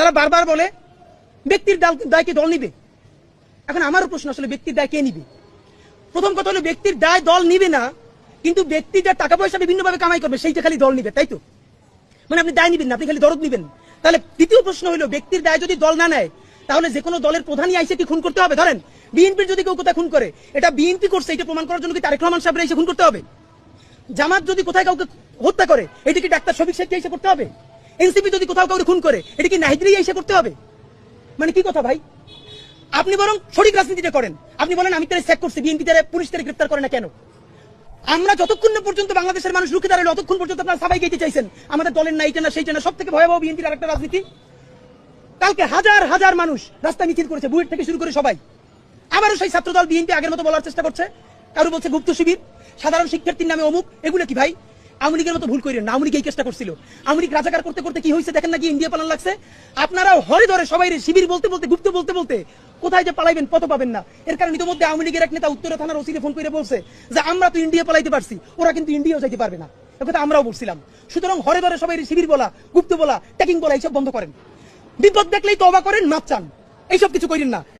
তারা বারবার বলে, ব্যক্তির দাল- দায়কে দল নিবে। এখন আমারও প্রশ্ন আসলে, ব্যক্তির দায় কে নিবে? প্রথম কথা হলো, ব্যক্তির দায় দল নিবে না, কিন্তু ব্যক্তি যা টাকা পয়সা বিভিন্নভাবে কামাই করবে সেইটা খালি দল নিবে, তাই তো? মানে আপনি দায় নিবেন না, আপনি খালি দরদ নিবেন। তাহলে দ্বিতীয় প্রশ্ন হলো, ব্যক্তির দায় যদি দল না নেয়, তাহলে যে কোনো দলের প্রধানই আইসে কি খুন করতে হবে? ধরেন, বিএনপির যদি কেউ কোথায় খুন করে, এটা বিএনপি করছে, এটা প্রমাণ করার জন্য কি তারেক রহমান সাহেবের এসে খুন করতে হবে? জামাত যদি কোথায় কাউকে হত্যা করে, এটা কি ডাক্তার শফিক শেখকে এসে করতে হবে? এনসিপি যদি কোথাও কাউকে খুন করে, এটা কি নাহিদরি এসে করতে হবে? মানে কি কথা ভাই? আপনি বরং সঠিক রাজনীতিটা করেন। আপনি বলেন, আমি তারা চেক করছি, বিএনপি তারা পুলিশ তারা গ্রেফতার করে না কেন? আমরা যতক্ষণ পর্যন্ত বাংলাদেশের মানুষ রুখে দাঁড়াল ততক্ষণ পর্যন্ত আপনারা সবাই গেতে চাইছেন। আমাদের দলের না এইটা না সেইটা না সব থেকে ভয়াবহ বিএনপির আরেকটা রাজনীতি। কালকে হাজার হাজার মানুষ রাস্তা মিছিল করেছে, বুয়েট থেকে শুরু করে সবাই। আবারও সেই ছাত্রদল বিএনপি আগের মতো বলার চেষ্টা করছে। কারও বলছে গুপ্ত শিবির, সাধারণ শিক্ষার্থীর নামে অমুক। এগুলো কি ভাই? লীগের মতো ভুল করেন না, আওয়ামী এই চেষ্টা করছিল। আওয়ামী রাজাকার করতে করতে কি হয়েছে দেখেন নাকি ইন্ডিয়া পালান লাগছে? আপনারাও হরে ধরে সবাই শিবির বলতে বলতে, গুপ্ত বলতে বলতে, কোথায় যে পালাইবেন কত পাবেন না। এর কারণে ইতিমধ্যে আওয়ামী লীগের এক নেতা উত্তরা থানার ওসিরে ফোন করে বলছে যে, আমরা তো ইন্ডিয়া পালাইতে পারছি, ওরা কিন্তু ইন্ডিয়াও যাইতে পারবে না। একথা আমরাও বলছিলাম। সুতরাং হরে ধরে সবাই শিবির বলা, গুপ্ত বলা, ট্যাকিং বলা, এইসব বন্ধ করেন। বিপদ দেখলেই তবা করেন, মাপ চান। এইসব কিছু করেন না।